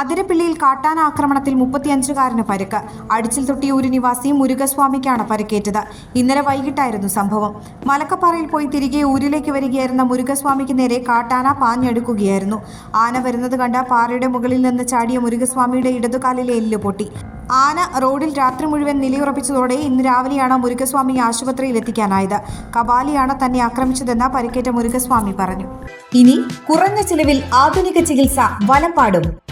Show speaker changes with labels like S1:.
S1: അതിരപ്പിള്ളിയിൽ കാട്ടാന ആക്രമണത്തിൽ മുപ്പത്തിയഞ്ചുകാരന് പരിക്ക്. അടിച്ചിൽ തൊട്ടിയൂര് നിവാസി മുരുകസ്വാമിക്കാണ് പരിക്കേറ്റത്. ഇന്നലെ വൈകിട്ടായിരുന്നു സംഭവം. മലക്കപ്പാറയിൽ പോയി തിരികെ ഊരിലേക്ക് വരികയായിരുന്ന മുരുകസ്വാമിക്ക് നേരെ കാട്ടാന പാഞ്ഞെടുക്കുകയായിരുന്നു. ആന വരുന്നത് കണ്ട പാറയുടെ മുകളിൽ നിന്ന് ചാടിയ മുരുകസ്വാമിയുടെ ഇടതുകാലിലെ എല്ല് പൊട്ടി. ആന റോഡിൽ രാത്രി മുഴുവൻ നിലയുറപ്പിച്ചതോടെ ഇന്ന് രാവിലെയാണ് മുരുകസ്വാമി ആശുപത്രിയിൽ എത്തിക്കാനായത്. കപാലിയാണ് തന്നെ ആക്രമിച്ചതെന്ന് പരിക്കേറ്റ മുരുകസ്വാമി പറഞ്ഞു. ഇനി കുറഞ്ഞ ചിലവിൽ ആധുനിക ചികിത്സ വലപ്പാടും